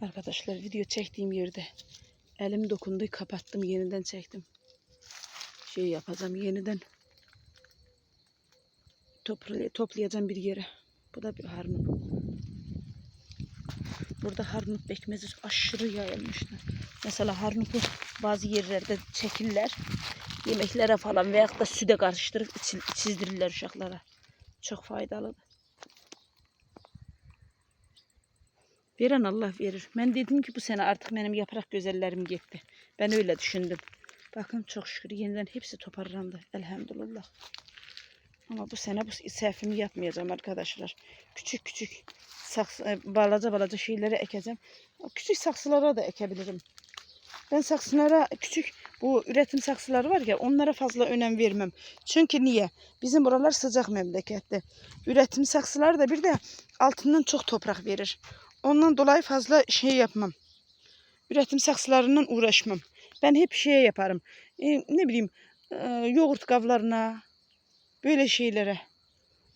Arkadaşlar video çektiğim yerde elim dokundu kapattım yeniden çektim. Şey yapacağım yeniden topla- toplayacağım bir yere. Bu da bir harnut. Burada harnut pekmezi aşırı yayılmıştı. Mesela harnutu bazı yerlerde çekirler. Yemeklere falan veya da süde karıştırıp içi- içizdirirler uşaklara. Çok faydalı. Veren Allah verir. Ben dedim ki bu sene artık benim yaprak güzellerim gitti. Ben öyle düşündüm. Bakın çok şükür yeniden hepsi toparlandı. Elhamdülillah. Ama bu sene bu sefimi yapmayacağım arkadaşlar. Küçük küçük saksı, e, balaca balaca şeyleri ekeceğim. Küçük saksılara da ekebilirim. Ben saksılara küçük bu üretim saksıları var ya onlara fazla önem vermem. Çünkü niye? Bizim buralar sıcak memlekette. Üretim saksıları da bir de altından çok toprak verir. Ondan dolayı fazla şey yapmam. Üretim saksılarından uğraşmam. Ben hep şey yaparım. E, ne bileyim e, yoğurt kavlarına böyle şeylere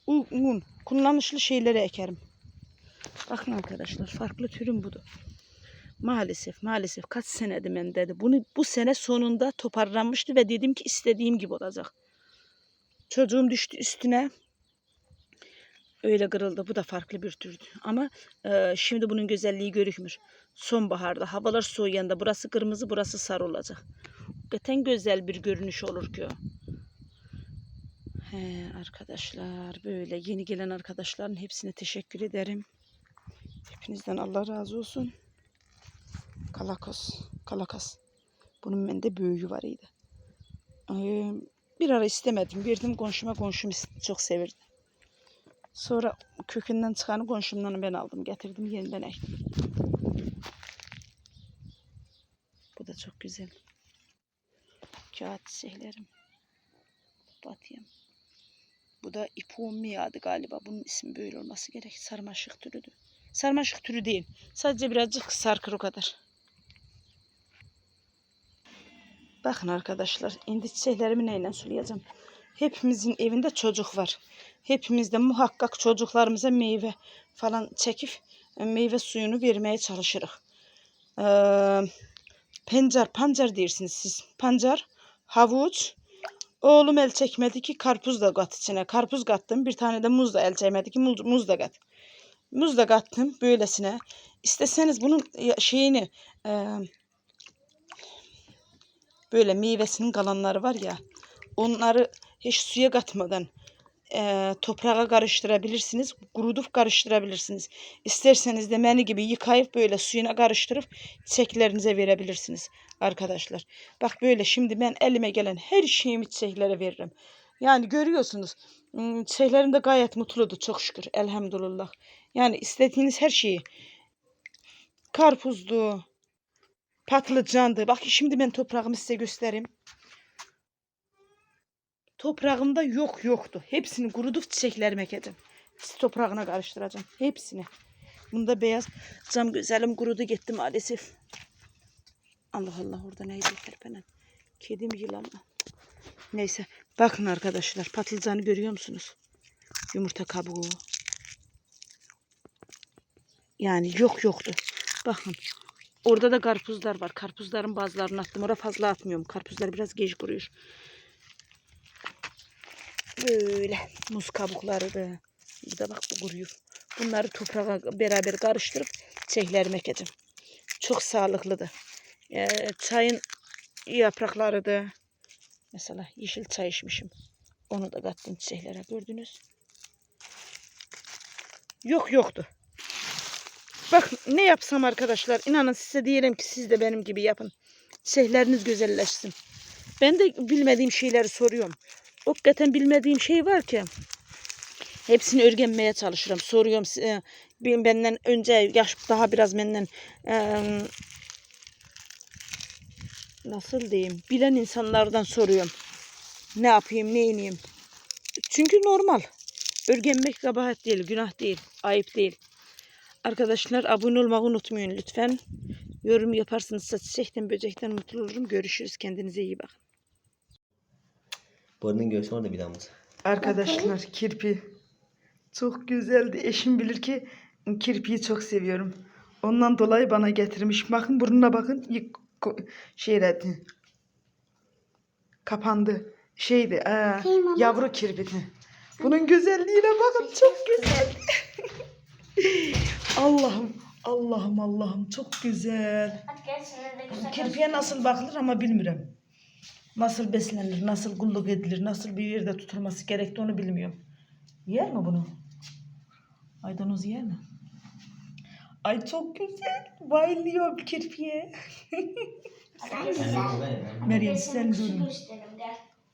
uygun kullanışlı şeylere ekerim. Bakın arkadaşlar farklı türüm budur. Maalesef maalesef kaç senedir ben dedi. Bunu bu sene sonunda toparlanmıştı ve dedim ki istediğim gibi olacak. Çocuğum düştü üstüne. Öyle kırıldı. Bu da farklı bir türdü. Ama e, şimdi bunun güzelliği görükmür. Sonbaharda havalar soğuyanda burası kırmızı burası sarı olacak. Hakikaten güzel bir görünüş olur ki o. He, arkadaşlar böyle yeni gelen arkadaşların hepsine teşekkür ederim. Hepinizden Allah razı olsun. Kalakos, kalakas. Bunun bende büyüğü var idi. Ee, bir ara istemedim. Verdim komşuma komşum is- çok sevirdi. Sonra kökünden çıkanı komşumdan ben aldım. Getirdim yeniden ektim. Bu da çok güzel. Kağıt çiçeklerim. Batyam. Bu da ipumi adı galiba. Bunun ismi böyle olması gerek. Sarmaşık türüdür. Sarmaşık türü değil. Sadece birazcık sarkır o kadar. Bakın arkadaşlar. Indi çiçeklerimi neyle sulayacağım? Hepimizin evinde çocuk var. Hepimiz de muhakkak çocuklarımıza meyve falan çekip e, meyve suyunu vermeye çalışırız. Ee, pencar, pancar dersiniz siz. Pancar, havuç. Oğlum el çekmedi ki karpuz da kat içine. Karpuz kattım. Bir tane de muz da el çekmedi ki muz, muz da kat. Muz da kattım böylesine. İsteseniz bunun ya- şeyini e, böyle meyvesinin kalanları var ya onları hiç suya katmadan e, toprağa karıştırabilirsiniz. Kurutup karıştırabilirsiniz. İsterseniz de beni gibi yıkayıp böyle suyuna karıştırıp çiçeklerinize verebilirsiniz arkadaşlar. Bak böyle şimdi ben elime gelen her şeyimi çiçeklere veririm. Yani görüyorsunuz ım, çiçeklerim de gayet mutludu çok şükür elhamdülillah. Yani istediğiniz her şeyi karpuzdu, patlıcandı. Bak şimdi ben toprağımı size göstereyim. Toprağımda yok yoktu. Hepsini kurutup çiçeklerime ekeceğim. Toprağına karıştıracağım. Hepsini. Bunda beyaz cam güzelim kurudu gitti maalesef. Allah Allah orada neydi terpenen? Kedi mi yılan mı? Neyse bakın arkadaşlar patlıcanı görüyor musunuz? Yumurta kabuğu. Yani yok yoktu. Bakın orada da karpuzlar var. Karpuzların bazılarını attım. Oraya fazla atmıyorum. Karpuzlar biraz geç kuruyor. Böyle muz kabukları da. Bir de bak bu kuruyor. Bunları toprağa beraber karıştırıp çiçeklerime ekeceğim. Çok sağlıklı da. Ee, çayın yaprakları da. Mesela yeşil çay içmişim. Onu da kattım çiçeklere gördünüz. Yok yoktu. Bak ne yapsam arkadaşlar inanın size diyelim ki siz de benim gibi yapın. Çiçekleriniz güzelleşsin. Ben de bilmediğim şeyleri soruyorum. Hakikaten bilmediğim şey var ki hepsini öğrenmeye çalışırım. Soruyorum ben- benden önce yaş daha biraz benden eee, nasıl diyeyim bilen insanlardan soruyorum. Ne yapayım ne ineyim. Çünkü normal. Örgenmek kabahat değil, günah değil, ayıp değil. Arkadaşlar abone olmayı unutmayın lütfen. Yorum yaparsınız çiçekten böcekten mutlu olurum. Görüşürüz. Kendinize iyi bakın. Barının göğsü var da bir damız. Arkadaşlar kirpi çok güzeldi. Eşim bilir ki kirpiyi çok seviyorum. Ondan dolayı bana getirmiş. Bakın burnuna bakın. Yık, şeyledi. Kapandı. Şeydi. Kıymalı. yavru kirpiti. Bunun güzelliğine bakın. Çok güzel. Allah'ım. Allah'ım Allah'ım. Çok güzel. Kirpiye nasıl bakılır ama bilmiyorum. Nasıl beslenir, nasıl kulluk edilir, nasıl bir yerde tutulması gerektiği onu bilmiyorum. Yer mi bunu? Maydanoz yer mi? Ay çok güzel. Bayılıyorum kirpiye. Meryem sen durun.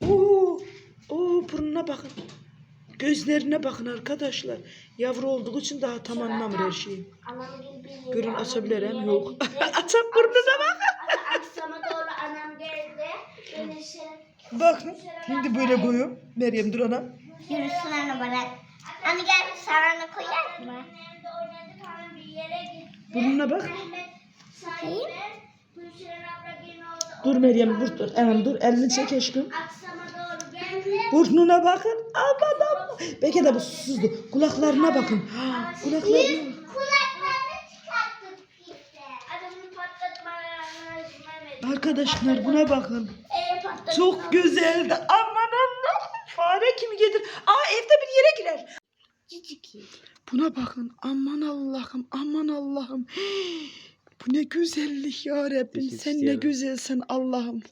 Oo, oo burnuna bakın. Gözlerine bakın arkadaşlar. Yavru olduğu için daha tam anlamır her şeyi. Görün bir yere Yok. Açam burnuna bak. Ama Akşama doğru anam Bakın. Şimdi böyle koyuyorum. Meryem dur anam. Yürüsün anne bırak. Anne gel sarana koyar mı? Burnuna bak. Oldu. Dur Meryem dur dur. Hemen dur. Elini çek aşkım. Burnuna bakın. Aman aman. Belki de bu susuzdu. Kulaklarına bakın. Ha, Kulaklarına. Arkadaşlar buna bakın. Çok güzeldi. Aman Allah. Fare kimi gelir? Aa evde bir yere girer. Cicik. Buna bakın. Aman Allah'ım. Aman Allah'ım. Bu ne güzellik ya Rabbim. Sen ne ederim. güzelsen Allah'ım.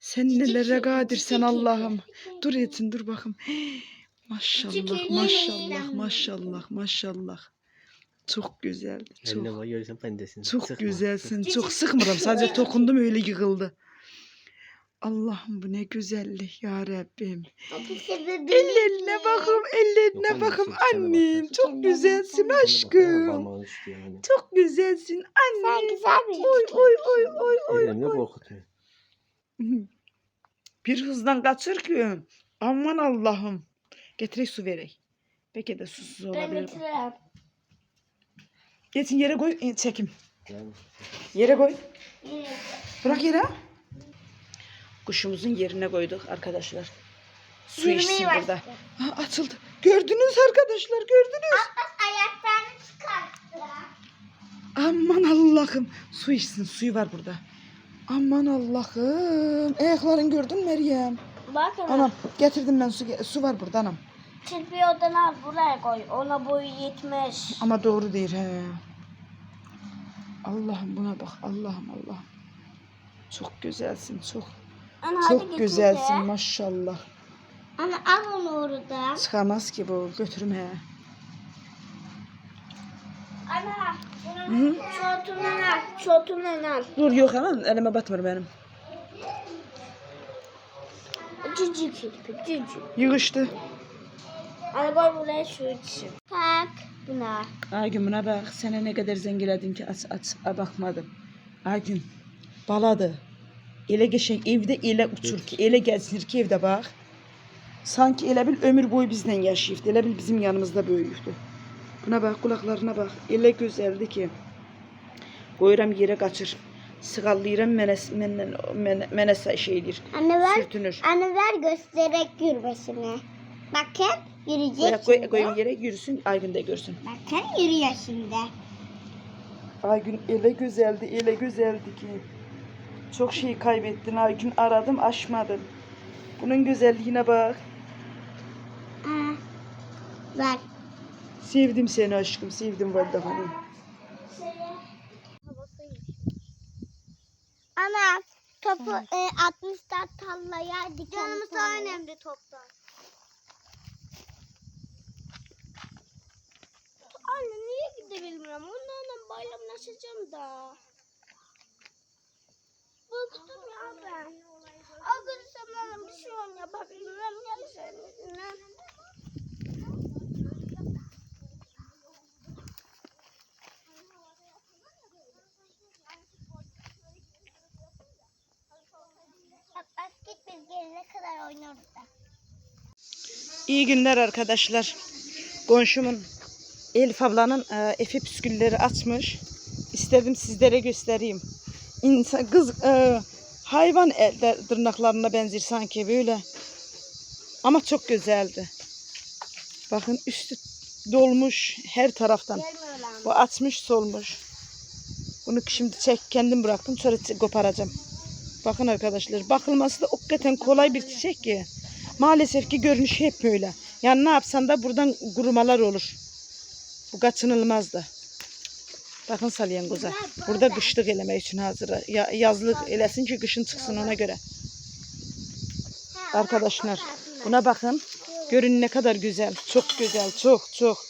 Sen nelere kadirsen Allah'ım. Dur Etin dur bakayım. Maşallah maşallah maşallah maşallah. Çok güzeldi. Çok, var görürsen ben desin. çok güzelsin. Çok sıkmadım. Sadece dokundum öyle yıkıldı. Allah'ım bu ne güzellik ya Rabbim. Ellerine bakım, ellerine Yok bakım sen- annem. Çok güzelsin aşkım. yani. Çok güzelsin annem. güzel bir Oy oy oy oy oy. Elimle korkutuyor. Bir hızdan kaçır ki. Aman Allah'ım. Getirek su verek. Belki de susuz Ben olabilir. getiririm. Getin yere koy. e, Çekim. Yani Yere koy. Yürü. Bırak yere. Kuşumuzun yerine koyduk arkadaşlar. Su Yürümeyi içsin başladı. burada. Ha, açıldı. Gördünüz arkadaşlar gördünüz. Ayaklarını çıkarttı. Aman Allah'ım. Su içsin. Suyu var burada. Aman Allah'ım. Ayakların gördün Meryem? Bakın. Anam getirdim ben su. Su var burada anam. Çırpıyı odan al buraya koy. Ona boyu yetmez. Ama doğru değil he. Allah'ım buna bak. Allah'ım Allah'ım. Çok güzelsin. Çok Ana çok güzelsin de. maşallah. Ana al onu orada. Çıkamaz ki bu. Götürüm he. Ana Hı bunu hı. şortundan al. Şortundan al. Dur yok hemen elime batmır benim. Cicik kirpi cicik. Yığıştı. Ana koy buraya içsin. Tak buna. Aygün buna bak. Sana ne kadar zengiledin ki aç aç bakmadım. Aygün. Baladı. Ele geçen evde ele uçur ki. Ele gelsin ki evde bak. Sanki ele bil ömür boyu bizden yaşayıptı. Ele bil bizim yanımızda büyüyüktü. Buna bak kulaklarına bak. Ele güzeldi ki. Koyuram yere kaçır. Sıkallayıram menes, men, men, menesa şeydir. Anne ver. Sürtünür. Anne ver göstererek yürümesini. Bakın yürüyecek Koy, koy, şimdi. koyun yere yürüsün. Aygün de görsün. Bakın yürüyor şimdi. Aygün ele güzeldi, ele güzeldi ki. Çok şey kaybettin Aygün. Aradım, açmadım. Bunun güzelliğine bak. Aa, ver. Sevdim seni aşkım, sevdim Valide Hanım. Ana topu e, 60'tan tallaya diken. Canımız daha önemli toptan. Anne niye gidebilmiyorum? Onlarla bayramlaşacağım da. Bıktım ya ben. Arkadaşlar bana bir şey. Bak basket biz gelene kadar da. İyi günler arkadaşlar. Komşumun Elif ablanın e, efe püskülleri açmış. İstedim sizlere göstereyim. İnsan, kız e, hayvan elde tırnaklarına benzer sanki böyle. Ama çok güzeldi. Bakın üstü dolmuş her taraftan. Bu açmış solmuş. Bunu şimdi çek kendim bıraktım sonra koparacağım. Bakın arkadaşlar bakılması da hakikaten kolay bir çiçek ki. Maalesef ki görünüşü hep böyle. Yani ne yapsan da buradan kurumalar olur. Bu kaçınılmaz da. Bakın salyangoza. Burada kışlık eleme için hazır. Ya, yazlık elesin ki kışın çıksın ona göre. Arkadaşlar buna bakın. Görün ne kadar güzel. Çok güzel. Çok çok.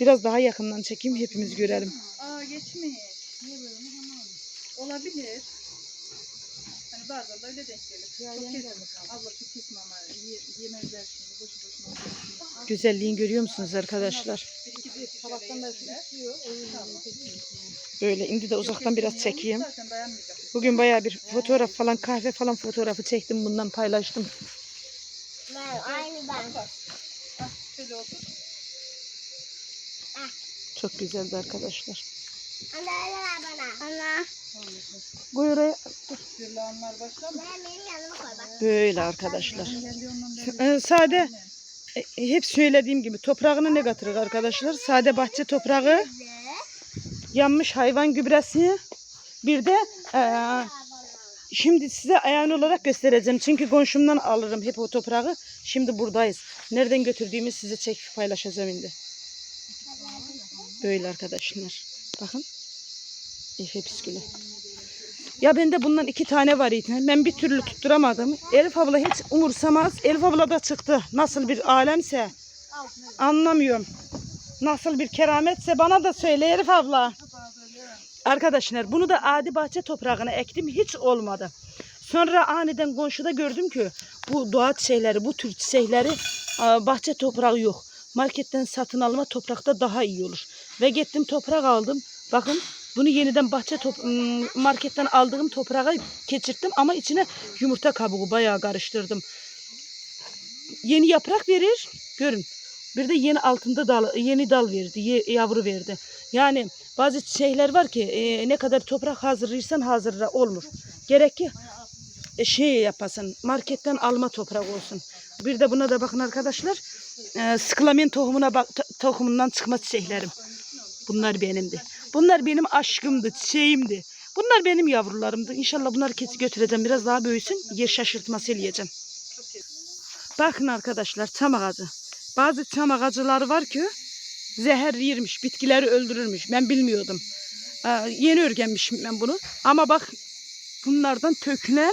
Biraz daha yakından çekeyim hepimiz görelim. Aa anlamadım. Olabilir. Hani bazen de öyle denk gelir. çok kesme. Abla çok kesme ama ye, yemezler şimdi. Boşu boşuna. Güzelliğini görüyor musunuz arkadaşlar? Bir iki de sabahtan da tutuyor. Böyle indi de uzaktan biraz çekeyim. Zaten dayanmayacak. Bugün bayağı bir fotoğraf falan kahve falan fotoğrafı çektim bundan paylaştım. Aynı ben. Ah şöyle olsun. Çok güzeldi arkadaşlar. Öyle ver bana. Ana. Bak. Böyle arkadaşlar. Ee, sade e, hep söylediğim gibi toprağına ne katırır arkadaşlar? Sade bahçe toprağı, yanmış hayvan gübresi, bir de e, şimdi size ayağını olarak göstereceğim. Çünkü komşumdan alırım hep o toprağı. Şimdi buradayız. Nereden götürdüğümü size çekip paylaşacağım şimdi. Böyle arkadaşlar. Bakın. Efe püskülü. Ya bende bundan iki tane var idi. Ben bir türlü tutturamadım. Elif abla hiç umursamaz. Elif abla da çıktı. Nasıl bir alemse. Anlamıyorum. Nasıl bir kerametse bana da söyle Elif abla. Arkadaşlar bunu da adi bahçe toprağına ektim. Hiç olmadı. Sonra aniden komşuda gördüm ki bu doğa çiçekleri, bu tür çiçekleri aa, bahçe toprağı yok. Marketten satın alma toprakta daha iyi olur. Ve gittim toprak aldım. Bakın bunu yeniden bahçe top ım, marketten aldığım toprağa geçirttim ama içine yumurta kabuğu bayağı karıştırdım. Yeni yaprak verir. Görün. Bir de yeni altında dal, yeni dal verdi, yavru verdi. Yani bazı çiçekler var ki e, ne kadar toprak hazırlarsan hazırla olmuyor. Gerek ki e, şey yapasın, marketten alma toprak olsun. Bir de buna da bakın arkadaşlar. E, sıklamen tohumuna bak, to- tohumundan çıkma çiçeklerim. Bunlar benimdi. Bunlar benim aşkımdı, çiçeğimdi. Bunlar benim yavrularımdı. İnşallah bunları kesip götüreceğim. Biraz daha büyüsün. Yer şaşırtması yiyeceğim. Bakın arkadaşlar çam ağacı. Bazı çam ağacıları var ki zehir yermiş, bitkileri öldürürmüş. Ben bilmiyordum. Ee, yeni öğrenmişim ben bunu. Ama bak bunlardan tökülen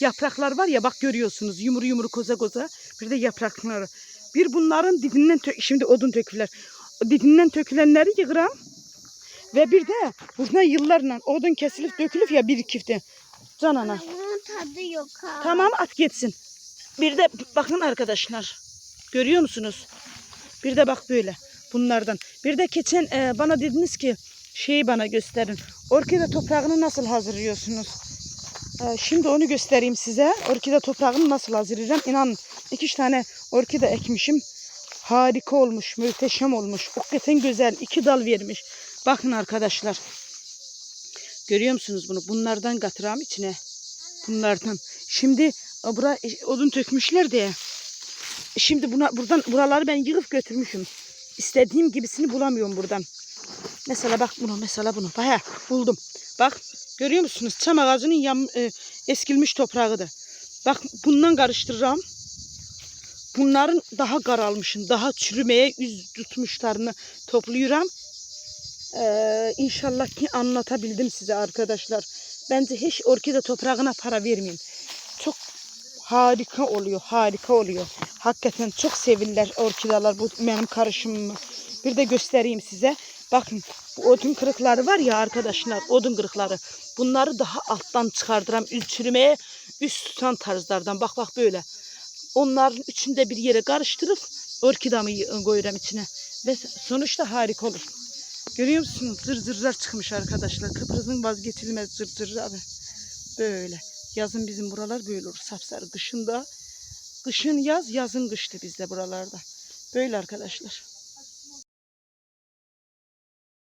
yapraklar var ya bak görüyorsunuz yumru yumru koza koza bir de yaprakları. Bir bunların dibinden tö- şimdi odun töküler. O dibinden tökülenleri yığıram. Ve bir de buradan yıllarla odun kesilip dökülüp ya bir ikifte. Canana. Bunun tadı yok ha. Tamam at gitsin. Bir de bakın arkadaşlar. Görüyor musunuz? Bir de bak böyle bunlardan. Bir de geçen e, bana dediniz ki şeyi bana gösterin. Orkide toprağını nasıl hazırlıyorsunuz? E, şimdi onu göstereyim size. Orkide toprağını nasıl hazırlayacağım? İnanın iki üç tane orkide ekmişim. Harika olmuş, muhteşem olmuş. Hakikaten güzel. iki dal vermiş. Bakın arkadaşlar. Görüyor musunuz bunu? Bunlardan katıram içine. Bunlardan. Şimdi bura e, odun tökmüşler diye. Şimdi buna buradan buraları ben yığıp götürmüşüm. İstediğim gibisini bulamıyorum buradan. Mesela bak bunu, mesela bunu. Baya buldum. Bak görüyor musunuz? Çam ağacının yam, e, eskilmiş toprağıdır. Bak bundan karıştıracağım. Bunların daha karalmışın, daha çürümeye yüz tutmuşlarını topluyorum. Ee, inşallah ki anlatabildim size arkadaşlar. Bence hiç orkide toprağına para vermeyin. Çok harika oluyor, harika oluyor. Hakikaten çok sevilirler orkidalar bu benim karışımımı. Bir de göstereyim size. Bakın bu odun kırıkları var ya arkadaşlar, odun kırıkları. Bunları daha alttan çıkardıram, çürümeye üst tutan tarzlardan. Bak bak böyle. Onların üçünde bir yere karıştırıp orkidamı koyuyorum içine. Ve sonuçta harika olur. Görüyor musunuz? Zır zırlar çıkmış arkadaşlar. Kıbrıs'ın vazgeçilmez zır zırları. Böyle. Yazın bizim buralar böyle olur. Sapsarı. Kışında kışın yaz, yazın kıştı bizde buralarda. Böyle arkadaşlar.